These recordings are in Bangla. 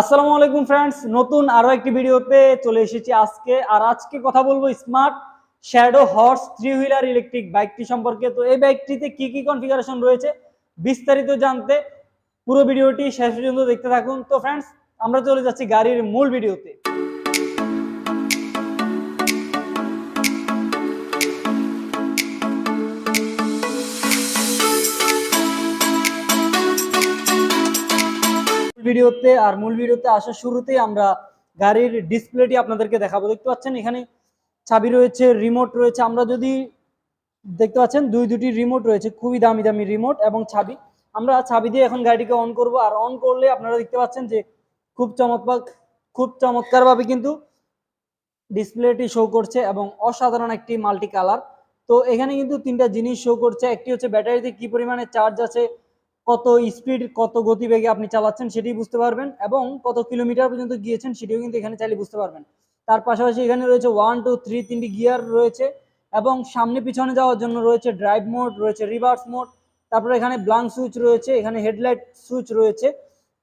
আসসালামু আলাইকুম ফ্রেন্ডস নতুন আরও একটি ভিডিওতে চলে এসেছি আজকে। আর আজকে কথা বলব smart shadow horse three wheeler electric বাইকটি সম্পর্কে। তো এই বাইকটিতে কি কি কনফিগারেশন রয়েছে বিস্তারিত জানতে পুরো ভিডিওটি শেষ পর্যন্ত দেখতে থাকুন। তো ফ্রেন্ডস আমরা চলে যাচ্ছি গাড়ির মূল ভিডিওতে। ভিডিওতে আর মূল ভিডিওতে আসার শুরুতেই আমরা গাড়ির ডিসপ্লেটি আপনাদেরকে দেখাবো। দেখতে পাচ্ছেন, এখানে চাবি রয়েছে রিমোট রয়েছে। আমরা যদি দেখতে পাচ্ছেন, দুই দুটি রিমোট রয়েছে, খুবই দামি দামি রিমোট এবং চাবি। আমরা চাবি দিয়ে এখন গাড়িটিকে অন করব। আর অন করলে আপনারা দেখতে পাচ্ছেন যে খুব চমৎকার, খুব চমৎকারভাবে কিন্তু ডিসপ্লেটি শো করছে এবং অসাধারণ একটি মাল্টি কালার তো এখানে কিন্তু তিনটা জিনিস শো করছে। একটি হচ্ছে ব্যাটারিতে কি পরিমাণে চার্জ আছে কত স্পিড কত গতিবেগে আপনি চালাচ্ছেন সেটি বুঝতে পারবেন এবং কত কিলোমিটার পর্যন্ত গিয়েছেন সেটিও কিন্তু এখানে চাইলে বুঝতে পারবেন। তার পাশাপাশি এখানে রয়েছে ওয়ান টু থ্রি তিনটি গিয়ার রয়েছে এবং সামনে পিছনে যাওয়ার জন্য রয়েছে ড্রাইভ মোড রয়েছে রিভার্স মোড তারপরে এখানে ব্লাঙ্ক সুইচ রয়েছে, এখানে হেডলাইট সুইচ রয়েছে।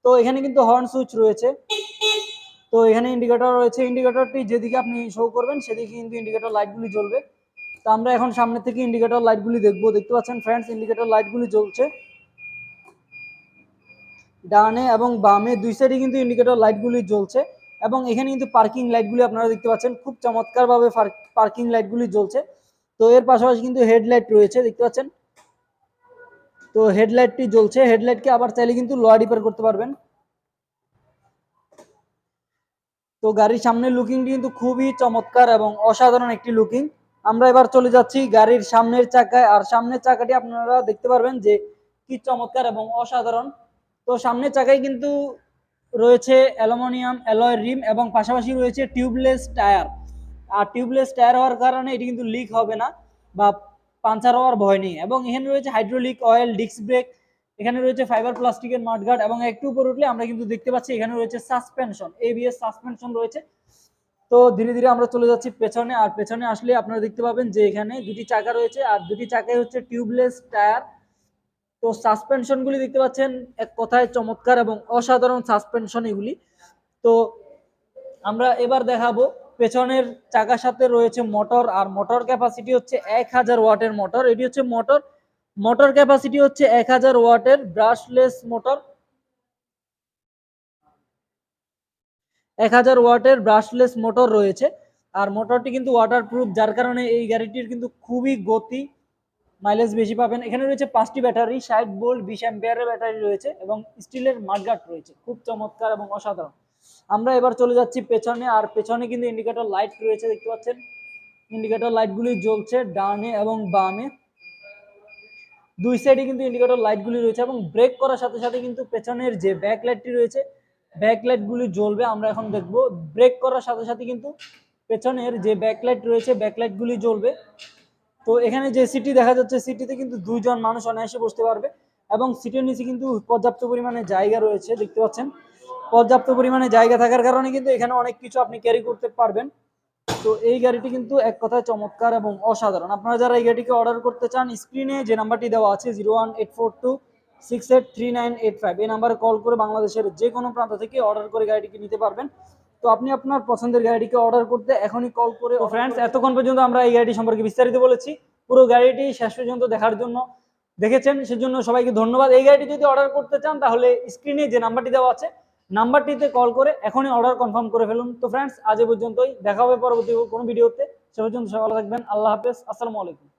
তো এখানে কিন্তু হর্ন সুইচ রয়েছে। তো এখানে ইন্ডিকেটর রয়েছে। ইন্ডিকেটরটি যেদিকে আপনি শো করবেন, সেদিকে কিন্তু ইন্ডিকেটর লাইটগুলি জ্বলবে। তো আমরা এখন সামনে থেকে ইন্ডিকেটর লাইটগুলি দেখব। দেখতে পাচ্ছেন ফ্রেন্ডস ইন্ডিকেটর লাইটগুলি জ্বলছে। ডানে এবং বামে দুই সাইডে কিন্তু ইন্ডিকেটর লাইটগুলি জ্বলছে এবং এখানে কিন্তু পার্কিং লাইটগুলি আপনারা দেখতে পাচ্ছেন, খুব চমৎকারভাবে পার্কিং লাইটগুলি জ্বলছে। তো এর পাশাপাশি কিন্তু হেডলাইট রয়েছে, দেখতে পাচ্ছেন? তো হেডলাইটটি জ্বলছে হেডলাইটকে আবার চাইলে কিন্তু লোয়া রিপেয়ার করতে পারবেন। তো গাড়ির সামনের লুকিংটি কিন্তু খুবই চমৎকার এবং অসাধারণ একটি লুকিং আমরা এবার চলে যাচ্ছি গাড়ির সামনের চাকায়। আর সামনের চাকাটি আপনারা দেখতে পারবেন যে কি চমৎকার এবং অসাধারণ। তো সামনের চাকায় কিন্তু রয়েছে অ্যালুমিনিয়াম অ্যালয় রিম এবং পাশাপাশি রয়েছে টিউবলেস টায়ার। আর টিউবলেস টায়ার হওয়ার কারণে এটি কিন্তু লিক হবে না বা পাঞ্চার হওয়ার ভয় নেই। এবং এখানে রয়েছে হাইড্রোলিক অয়েল, ডিস্ক ব্রেক, এখানে রয়েছে ফাইবার প্লাস্টিকের মাঠগার্ড এবং একটু উপর উঠলে আমরা কিন্তু দেখতে পাচ্ছি এখানে রয়েছে সাসপেনশন এবিএস সাসপেনশন রয়েছে। তো ধীরে ধীরে আমরা চলে যাচ্ছি পেছনে। আর পেছনে আসলে আপনারা দেখতে পাবেন যে এখানে দুটি চাকা রয়েছে। আর দুটি চাকায় হচ্ছে টিউবলেস টায়ার তো সাসপেনশনগুলি দেখতে পাচ্ছেন, এক কথায় চমৎকার এবং অসাধারণ সাসপেনশন এগুলি। তো আমরা এবার দেখাবো, পেছনের চাকার সাথে রয়েছে মোটর আর মোটর ক্যাপাসিটি হচ্ছে এক হাজার ওয়াটের মোটর এটি হচ্ছে মোটর মোটর ক্যাপাসিটি হচ্ছে এক হাজার ওয়াটের ব্রাশলেস মোটর এক হাজার ওয়াটের ব্রাশলেস মোটর রয়েছে, আর মোটরটি কিন্তু ওয়াটার প্রুফ যার কারণে এই গাড়িটির কিন্তু খুবই গতি মাইলেজ বেশি পাবেন। এখানে রয়েছে পাঁচটি ব্যাটারি, ষাট বোল্ট বিশ অ্যাম্পিয়ারের ব্যাটারি রয়েছে এবং স্টিলের মাঠগার্ড রয়েছে। খুব চমৎকার এবং অসাধারণ। আমরা এবার চলে যাচ্ছি পেছনে আর পেছনে কিন্তু ইন্ডিকেটর লাইট রয়েছে, দেখতে পাচ্ছেন? ইন্ডিকেটর লাইটগুলি জ্বলছে ডানে এবং বামে। দুই সাইডে কিন্তু ইন্ডিকেটর লাইটগুলি রয়েছে এবং ব্রেক করার সাথে সাথে কিন্তু পেছনের যে ব্যাক লাইটটি রয়েছে ব্যাক লাইটগুলি জ্বলবে। আমরা এখন দেখব ব্রেক করার সাথে সাথে কিন্তু পেছনের যে ব্যাক লাইট রয়েছে ব্যাক লাইটগুলি জ্বলবে। তো এখানে যে সিটি দেখা যাচ্ছে সিটিতে কিন্তু দুইজন মানুষ অনায়াসে বসতে পারবে এবং সিটের নিচে কিন্তু পর্যাপ্ত পরিমাণে জায়গা রয়েছে, দেখতে পাচ্ছেন। পর্যাপ্ত পরিমাণে জায়গা থাকার কারণে কিন্তু এখানে অনেক কিছু আপনি ক্যারি করতে পারবেন। তো এই গাড়িটি কিন্তু এক কথায় চমৎকার এবং অসাধারণ। আপনারা যারা এই গাড়িটিকে অর্ডার করতে চান স্ক্রিনে যে নাম্বারটি দেওয়া আছে zero one eight four two six eight three nine eight five এই নাম্বারে কল করে বাংলাদেশের যে কোনো প্রান্ত থেকে অর্ডার করে গাড়িটিকে নিতে পারবেন। তো আপনি আপনার পছন্দের গাড়িটিকে অর্ডার করতে এখনই কল করে ফ্রেন্ডস এতক্ষণ পর্যন্ত আমরা এই গাড়িটি সম্পর্কে বিস্তারিত বলেছি। পুরো গাড়িটি শেষ পর্যন্ত দেখার জন্য দেখেছেন সেজন্য সবাইকে ধন্যবাদ। এই গাড়িটি যদি অর্ডার করতে চান তাহলে স্ক্রিনে যে নাম্বারটি দেওয়া আছে নাম্বারটিতে কল করে এখনই অর্ডার কনফার্ম করে ফেলুন। তো ফ্রেন্ডস আজ পর্যন্তই। দেখা হবে পরবর্তী কোনো ভিডিওতে সে পর্যন্ত সবাই ভালো থাকবেন। আল্লাহ হাফেজ। আসসালামু আলাইকুম।